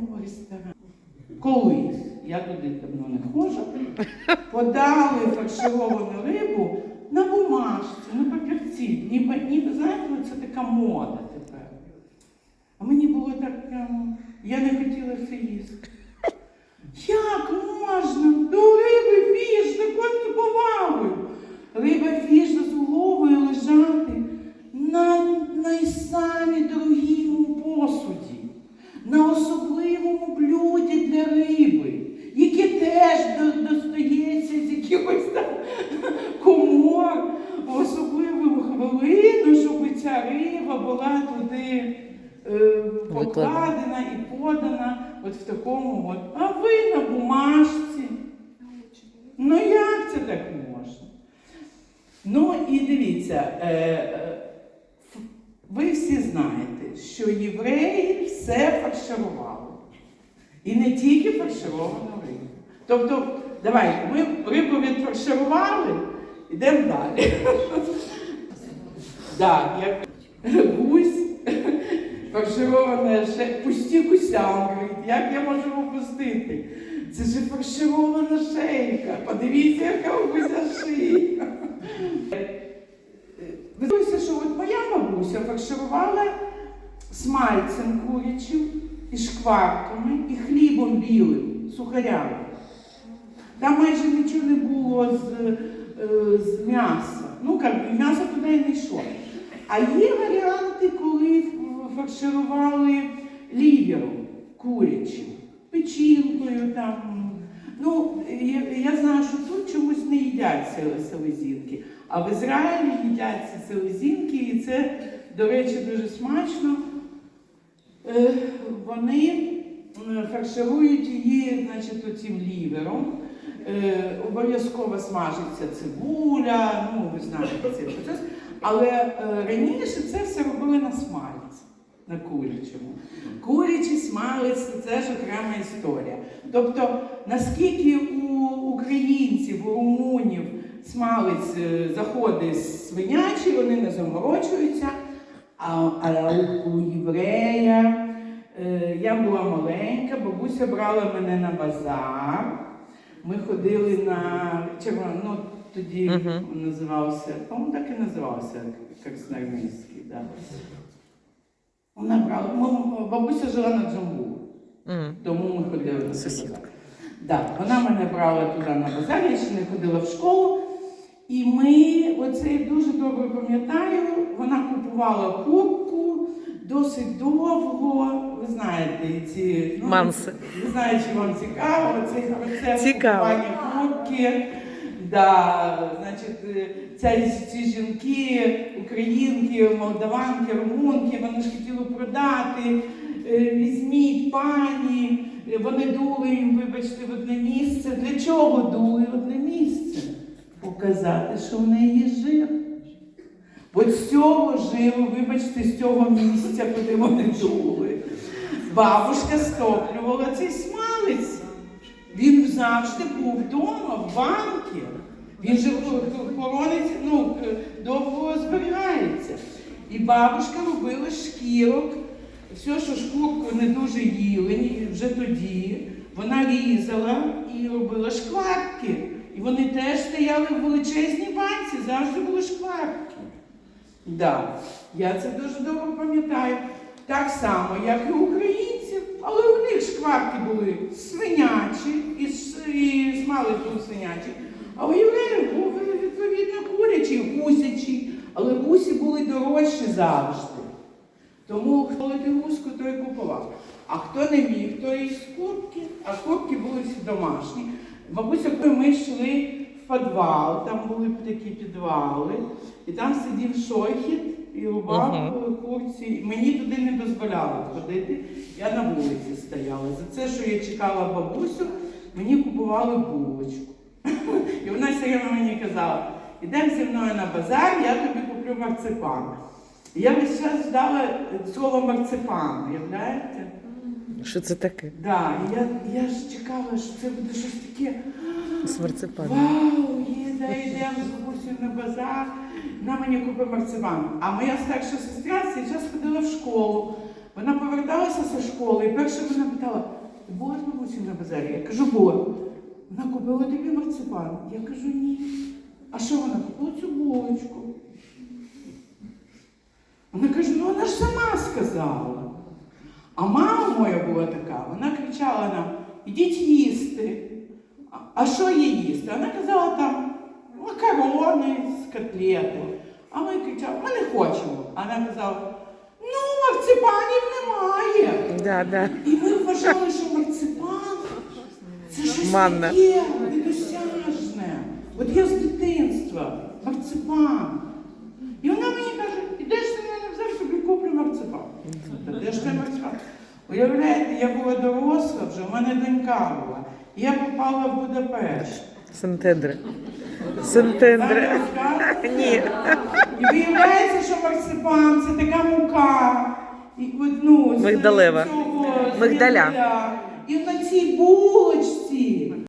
в ресторан. Колись, я туди давно не ходжу, подали фаршировану рибу на бумажці, на папірці. Ніби, ніби знаєте, ну, це така мода тепер. А мені було так прямо, я не хотіла це їсти. Як можна до риби фіш такою неповагою? Риба фіш заслуговує лежати на найсамі дорогому посуді, на особливому блюді для риби, яке теж до- достається з якихось там комор в особливу хвилину, щоб ця риба була туди е, покладена і подана от в такому от. А ви на бумажці. Ну як це так можна? Ну і дивіться, е, е, ви всі знаєте, що євреї все фарширували. І не тільки фаршировану рибу. Тобто, давай, ми рибу відфарширували, йдемо далі. Так, як гусь, фарширована ще пусті гусянки. Як я можу опустити? Це ж фарширована шейка. Подивіться, яка у гуся шийка. Ви що от моя бабуся фарширувала смальцем курячим, і шкварками, і хлібом білим, сухарями. Там майже нічого не було з, е, з м'яса. Ну, м'ясо туди не йшло. А є варіанти, коли фарширували лівером курячим, печінкою там. Ну, я, я знаю, що тут чомусь не їдять селезінки, а в Ізраїлі їдять ці селезінки, і це, до речі, дуже смачно. Е, Вони е, фарширують її, значить, оцим лівером. Е, Обов'язково смажиться цибуля, ну ви знаєте цей процес. Але раніше це все робили на смальці, на курячому. Курячий смалець це ж окрема історія. Тобто, наскільки у українців, у румунів смалець е, заходить свинячий, вони не заморочуються. А, а у, єврея е, я була маленька, бабуся брала мене на базар. Ми ходили на червоно, ну тоді Мгм. називався, по-моєму, так і називався Красноармійський. Да. Вона брала, ну, бабуся жила на Джамбу, Мгм. тому ми ходили на Сусідка. Да, вона мене брала туди на базар, я ще не ходила в школу. І ми, оце я дуже добре пам'ятаю, вона купувала куртку досить довго. Ви знаєте, ці ну, Манси. Не знаю, чи вам цікаво, цей процес Цікаво. купування куртки. Да, значить, е, ця, ці жінки, українки, молдаванки, румунки, вони ж хотіли продати. е, Візьміть пані, вони дули їм, вибачте, в одне місце. Для чого дули в одне місце? Показати, що в неї жир. От з цього жиру, вибачте, з цього місця, куди вони дули. Бабушка стоплювала цей смалець. Він завжди був вдома, в банки. Він же хорониться, ну, е, довго зберігається. І бабушка робила шкірок. Все, що шкурку не дуже їли вже тоді, вона різала і робила шкварки. І вони теж стояли в величезній банці, завжди були шкварки. Да, я це дуже добре пам'ятаю. Так само, як і у українців, але у них шкварки були свинячі і, і смалець був свинячий. А у євреїв був відповідно курячий, гусячий, але гусі були дорожчі завжди. Тому хто летив гуську, той купував. А хто не міг, той із куртки, а куртки були всі домашні. Бабуся, коли ми йшли в підвал, там були такі підвали, і там сидів шохіт і Мгм. е, курці. Мені туди не дозволяли ходити. Я на вулиці стояла. За це, що я чекала бабусю, мені купували булочку. І вона все время мені казала, ідемо зі мною на базар, я тобі куплю марципан. Я весь час ждала слово марципан, уявляєте? Що це таке? Да, я, я ж чекала, що це буде щось таке. З марципаном. Вау, їда, йдемо з бабусею на базар, на мені купив марципан. А моя старша сестра цей ходила в школу Вона поверталася зі школи і перше мене питала, ти була з бабусею на базарі? Я кажу, була. Вона купила тобі марципан. Я кажу, ні. А що вона купила цю булочку? Вона каже, ну вона ж сама сказала. А мама моя була така, вона кричала нам, ідіть їсти. А- що є їсти? Вона казала там макарони з котлету. А ми кричали, ми не хочемо. А вона казала, ну, марципанів немає. Да, да. І ми вважали, що марципан це щось Манна. таке недосяжне. От я з дитинства, марципан. І вона мені каже, ідеш мною на базар, тобі куплю марципан. Та де ж той марципан? Уявляєте, я була доросла вже, у мене донька була. Я попала в Будапешт. Сентендри. Сентендре. Ні. І виявляється, що марципан це така мука. І, ну, Мигдалева. Мигдаля. І на цій булочці